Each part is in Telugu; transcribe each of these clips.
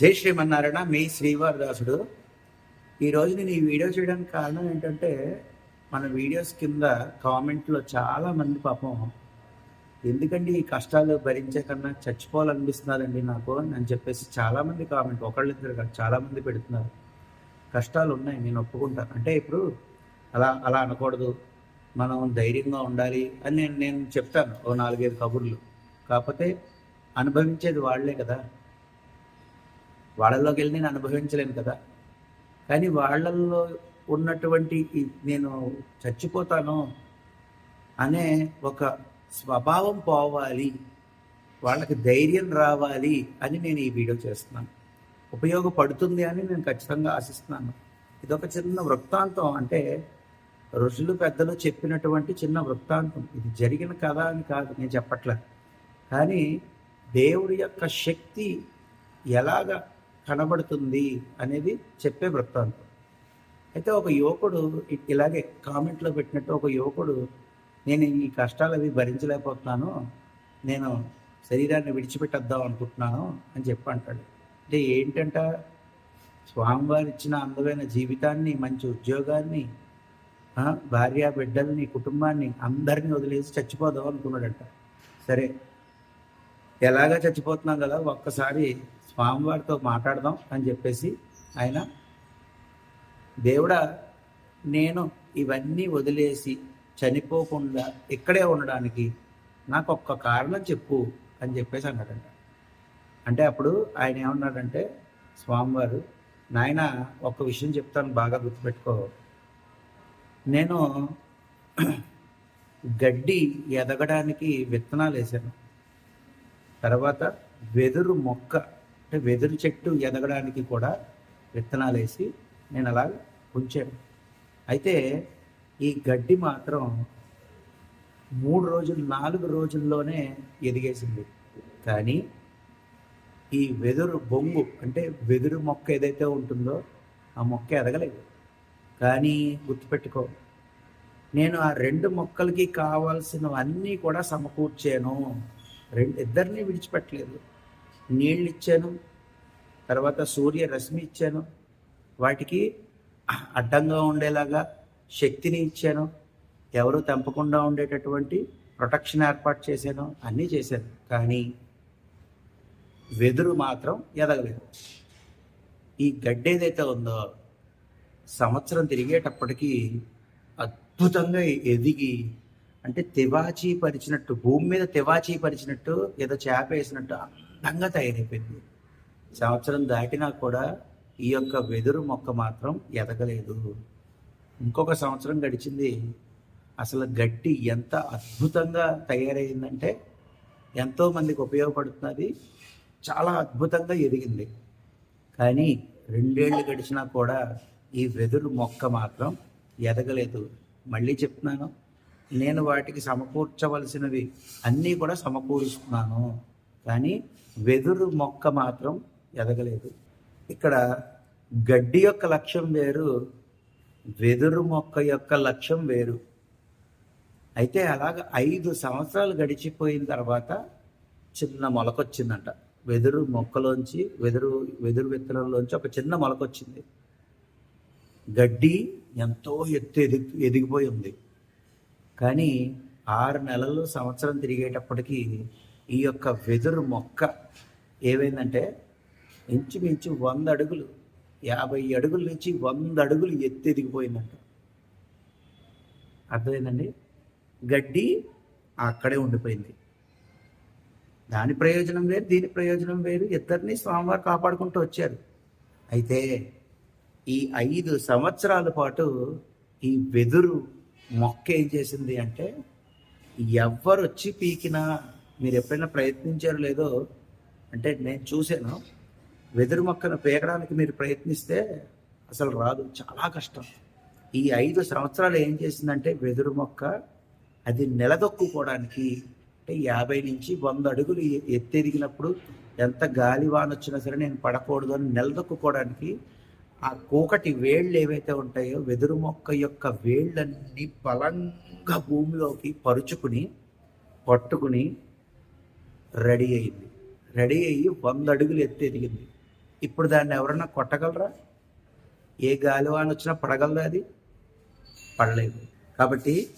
జై శ్రీమన్నారాయణ మీ శ్రీవారదాసుడు ఈరోజు నేను ఈ వీడియో చేయడానికి కారణం ఏంటంటే మన వీడియోస్ కింద కామెంట్లో చాలా మంది పాపం ఎందుకండి ఈ కష్టాలు భరించే కన్నా చచ్చిపోవాలనిపిస్తున్నారండి నాకు అని చెప్పేసి చాలామంది కామెంట్ ఒకళ్ళిద్దరు కాదు చాలామంది పెడుతున్నారు. కష్టాలు ఉన్నాయి నేను ఒప్పుకుంటాను అంటే ఇప్పుడు అలా అలా అనకూడదు మనం ధైర్యంగా ఉండాలి అని నేను నేను చెప్తాను ఓ నాలుగైదు కబుర్లు. కాకపోతే అనుభవించేది వాళ్ళే కదా. వాళ్ళలోకి వెళ్ళి నేను అనుభవించలేను కదా. కానీ వాళ్ళల్లో ఉన్నటువంటి నేను చచ్చిపోతాను అనే ఒక స్వభావం పోవాలి వాళ్ళకి ధైర్యం రావాలి అని నేను ఈ వీడియో చేస్తున్నాను. ఉపయోగపడుతుంది అని నేను ఖచ్చితంగా ఆశిస్తున్నాను. ఇదొక చిన్న వృత్తాంతం అంటే ఋషులు పెద్దలు చెప్పినటువంటి చిన్న వృత్తాంతం. ఇది జరిగిన కథ అని కాదు నేను చెప్పట్లే. కానీ దేవుడి యొక్క శక్తి ఎలాగ కనబడుతుంది అనేది చెప్పే వృత్తాంతం. అయితే ఒక యువకుడు ఇలాగే కామెంట్లో పెట్టినట్టు ఒక యువకుడు నేను ఈ కష్టాలు అవి భరించలేకపోతున్నాను నేను శరీరాన్ని విడిచిపెట్టేద్దాం అనుకుంటున్నాను అని చెప్పి అంటాడు అంటే ఏంటంట? స్వామివారు ఇచ్చిన అందమైన జీవితాన్ని మంచి ఉద్యోగాన్ని భార్య బిడ్డల్ని కుటుంబాన్ని అందరినీ వదిలేసి చచ్చిపోదాం అనుకున్నాడంట. సరే ఎలాగా చచ్చిపోతున్నాం కదా? ఒక్కసారి స్వామివారితో మాట్లాడదాం అని చెప్పేసి ఆయన దేవుడా నేను ఇవన్నీ వదిలేసి చనిపోకుండా ఇక్కడే ఉండడానికి నాకు ఒక్క కారణం చెప్పు అని చెప్పేసి అన్నాడంట. అంటే అప్పుడు ఆయన ఏమన్నాడంటే స్వామివారు నాయన ఒక విషయం చెప్తాను బాగా గుర్తుపెట్టుకో. నేను గడ్డి ఎదగడానికి విత్తనాలు వేసాను తర్వాత వెదురు మొక్క అంటే వెదురు చెట్టు ఎదగడానికి కూడా విత్తనాలు వేసి నేను అలా ఉంచాను. అయితే ఈ గడ్డి మాత్రం మూడు రోజులు నాలుగు రోజుల్లోనే ఎదిగేసింది. కానీ ఈ వెదురు బొంగు అంటే వెదురు మొక్క ఏదైతే ఉంటుందో ఆ మొక్క ఎదగలేదు. కానీ గుర్తుపెట్టుకో నేను ఆ రెండు మొక్కలకి కావాల్సినవన్నీ కూడా సమకూర్చాను. రెండు ఇద్దరిని విడిచిపెట్టలేదు. నీళ్ళు ఇచ్చాను తర్వాత సూర్య రశ్మి ఇచ్చాను వాటికి అడ్డంగా ఉండేలాగా శక్తిని ఇచ్చాను ఎవరు తెంపకుండా ఉండేటటువంటి ప్రొటెక్షన్ ఏర్పాటు చేశాను అన్నీ చేశాను. కానీ వెదురు మాత్రం ఎదగలేదు. ఈ గడ్డి ఏదైతే ఉందో సంవత్సరం తిరిగేటప్పటికీ అద్భుతంగా ఎదిగి అంటే తివాచీ పరిచినట్టు భూమి మీద తివాచీ పరిచినట్టు ఏదో చేప వేసినట్టు అందంగా తయారైపోయింది. సంవత్సరం దాటినా కూడా ఈ యొక్క వెదురు మొక్క మాత్రం ఎదగలేదు. ఇంకొక సంవత్సరం గడిచింది. అసలు గట్టి ఎంత అద్భుతంగా తయారైందంటే ఎంతోమందికి ఉపయోగపడుతున్నది. చాలా అద్భుతంగా ఎదిగింది. కానీ రెండేళ్ళు గడిచినా కూడా ఈ వెదురు మొక్క మాత్రం ఎదగలేదు. మళ్ళీ చెప్తున్నాను నేను వాటికి సమకూర్చవలసినవి అన్నీ కూడా సమకూరుస్తున్నాను. కానీ వెదురు మొక్క మాత్రం ఎదగలేదు. ఇక్కడ గడ్డి యొక్క లక్ష్యం వేరు వెదురు మొక్క యొక్క లక్ష్యం వేరు. అయితే అలాగ ఐదు సంవత్సరాలు గడిచిపోయిన తర్వాత చిన్న మొలకొచ్చిందంట. వెదురు మొక్కలోంచి వెదురు వెదురు విత్తనంలోంచి ఒక చిన్న మొలకొచ్చింది. గడ్డి ఎంతో ఎత్తు ఎదిగి ఎదిగిపోయి ఉంది. కానీ ఆరు నెలలు సంవత్సరం తిరిగేటప్పటికీ ఈ యొక్క వెదురు మొక్క ఏమైందంటే ఇంచుమించు వంద అడుగులు యాభై అడుగుల నుంచి వంద అడుగులు ఎత్తు ఎదిగిపోయిందంట. అర్థమైందండి? గడ్డి అక్కడే ఉండిపోయింది. దాని ప్రయోజనం వేరు దీని ప్రయోజనం వేరు. ఇద్దరిని స్వామివారు కాపాడుకుంటూ వచ్చారు. అయితే ఈ ఐదు సంవత్సరాల పాటు ఈ వెదురు మొక్క ఏం చేసింది అంటే ఎవ్వరు వచ్చి పీకినా మీరు ఎప్పుడైనా ప్రయత్నించారో లేదో అంటే నేను చూశాను. వెదురు మొక్కను పీకడానికి మీరు ప్రయత్నిస్తే అసలు రాదు. చాలా కష్టం. ఈ ఐదు సంవత్సరాలు ఏం చేసిందంటే వెదురు మొక్క అది నిలదొక్కుకోవడానికి అంటే యాభై నుంచి వంద అడుగులు ఎ- ఎత్తెదిగినప్పుడు ఎంత గాలి వాన వచ్చినా సరే నేను పడకూడదు అని నిలదొక్కుకోవడానికి ఆ కూకటి వేళ్ళు ఏవైతే ఉంటాయో వెదురు మొక్క యొక్క వేళ్ళన్నీ బలంగా భూమిలోకి పరుచుకుని పట్టుకుని రెడీ అయింది. రెడీ అయ్యి వంద అడుగులు ఎత్తు ఎదిగింది. ఇప్పుడు దాన్ని ఎవరన్నా కొట్టగలరా? ఏ గాలివాన్ వచ్చినా పడగలరా అది? పడలేదు. కాబట్టి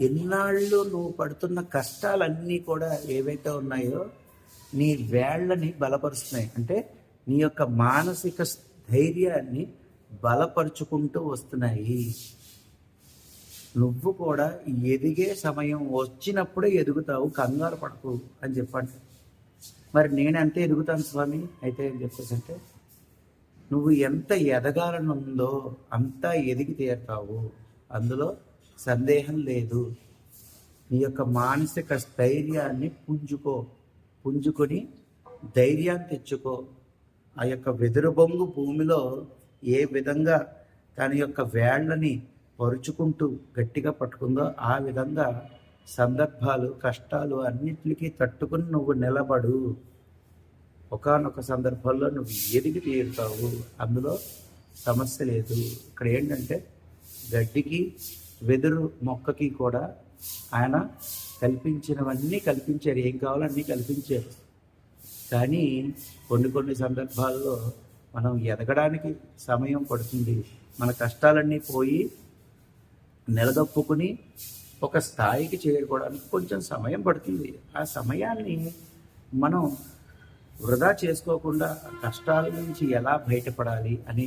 ఎన్నాళ్ళు నువ్వు పడుతున్న కష్టాలన్నీ కూడా ఏవైతే ఉన్నాయో నీ వేళ్ళని బలపరుస్తున్నాయి. అంటే నీ యొక్క మానసిక ధైర్యాన్ని బలపరుచుకుంటూ వస్తున్నాయి. నువ్వు కూడా ఎదిగే సమయం వచ్చినప్పుడే ఎదుగుతావు కంగారు పడకు అని చెప్పండి. మరి నేను ఎంత ఎదుగుతాను స్వామి? అయితే ఏం చెప్పేసంటే నువ్వు ఎంత ఎదగాలని ఉందో అంత ఎదిగి తీరుతావు. అందులో సందేహం లేదు. నీ యొక్క మానసిక స్థైర్యాన్ని పుంజుకో. పుంజుకొని ధైర్యాన్ని తెచ్చుకో. ఆ యొక్క వెదురు బొంగు భూమిలో ఏ విధంగా తన యొక్క వేళ్ళని పరుచుకుంటూ గట్టిగా పట్టుకుందో ఆ విధంగా సందర్భాలు కష్టాలు అన్నిటికీ తట్టుకుని నువ్వు నిలబడు. ఒకనొక సందర్భంలో నువ్వు ఎదిగి తీరుతావు. అందులో సమస్య లేదు. ఇక్కడ ఏంటంటే గడ్డికి వెదురు మొక్కకి కూడా ఆయన కల్పించినవన్నీ కల్పించారు. ఏం కావాలో అన్నీ కల్పించారు. కానీ కొన్ని కొన్ని సందర్భాల్లో మనం ఎదగడానికి సమయం పడుతుంది. మన కష్టాలన్నీ పోయి నిలదొక్కుని ఒక స్థాయికి చేరుకోవడానికి కొంచెం సమయం పడుతుంది. ఆ సమయాన్ని మనం వృధా చేసుకోకుండా కష్టాల నుంచి ఎలా బయటపడాలి అని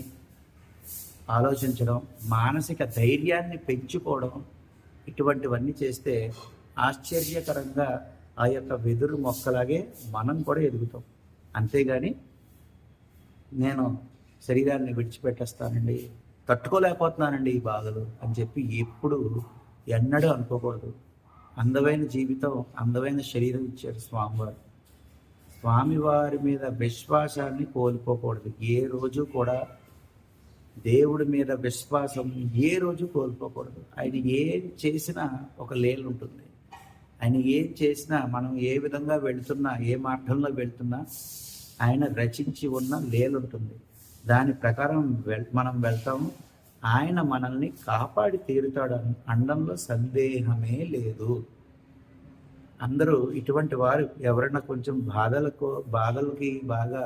ఆలోచించడం మానసిక ధైర్యాన్ని పెంచుకోవడం ఇటువంటివన్నీ చేస్తే ఆశ్చర్యకరంగా ఆ యొక్క వెదురు మొక్కలాగే మనం కూడా ఎదుగుతాం. అంతేగాని నేను శరీరాన్ని విడిచిపెట్టేస్తానండి తట్టుకోలేకపోతున్నానండి ఈ బాధలు అని చెప్పి ఎప్పుడు ఎన్నడూ అనుకోకూడదు. అందమైన జీవితం అందమైన శరీరం ఇచ్చారు స్వామివారు. స్వామివారి మీద విశ్వాసాన్ని కోల్పోకూడదు. ఏ రోజు కూడా దేవుడి మీద విశ్వాసం ఏ రోజు కోల్పోకూడదు. ఆయన ఏం చేసినా ఒక లేలు ఉంటుంది. ఆయన ఏం చేసినా మనం ఏ విధంగా వెళుతున్నా ఏ మార్గంలో వెళుతున్నా ఆయన రచించి ఉన్న లేలు ఉంటుంది. దాని ప్రకారం వెల్ మనం వెళ్తాము. ఆయన మనల్ని కాపాడి తీరుతాడు అండంలో సందేహమే లేదు. అందరూ ఇటువంటి వారు ఎవరైనా కొంచెం బాధలకు బాధలకి బాగా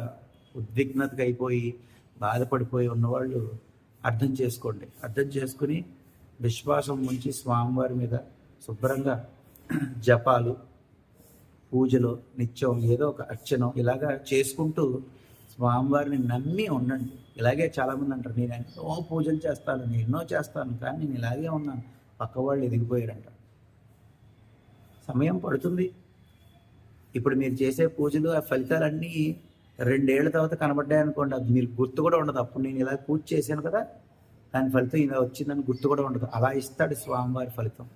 ఉద్విగ్నతగా అయిపోయి బాధపడిపోయి ఉన్నవాళ్ళు అర్థం చేసుకోండి. అర్థం చేసుకుని విశ్వాసం ఉంచి స్వామివారి మీద శుభ్రంగా జపాలు పూజలు నిత్యం ఏదో ఒక అర్చన ఇలాగా చేసుకుంటూ స్వామివారిని నమ్మి ఉండండి. ఇలాగే చాలామంది అంటారు నేను ఎన్నో పూజలు చేస్తాను నేను ఎన్నో చేస్తాను కానీ నేను ఇలాగే ఉన్నాను పక్క వాళ్ళు ఎదిగిపోయారంట. సమయం పడుతుంది. ఇప్పుడు మీరు చేసే పూజలు ఆ ఫలితాలన్నీ రెండేళ్ళ తర్వాత కనబడ్డాయి అనుకోండి అది మీరు గుర్తు కూడా ఉండదు. అప్పుడు నేను ఇలా పూజ చేశాను కదా దాని ఫలితం ఇలా వచ్చిందని గుర్తు కూడా ఉండదు. అలా ఇస్తాడు స్వామివారి ఫలితం.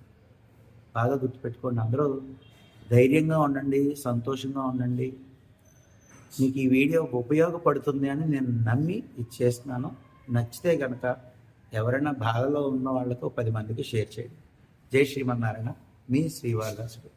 బాగా గుర్తుపెట్టుకోండి అందరూ. ధైర్యంగా ఉండండి సంతోషంగా ఉండండి. మీకు ఈ వీడియో ఉపయోగపడుతుంది అని నేను నమ్మి ఇది చేస్తున్నాను. నచ్చితే కనుక ఎవరైనా బాధలో ఉన్న వాళ్ళకు పది మందికి షేర్ చేయండి. జై శ్రీమన్నారాయణ. మీ శ్రీవారదాసుడు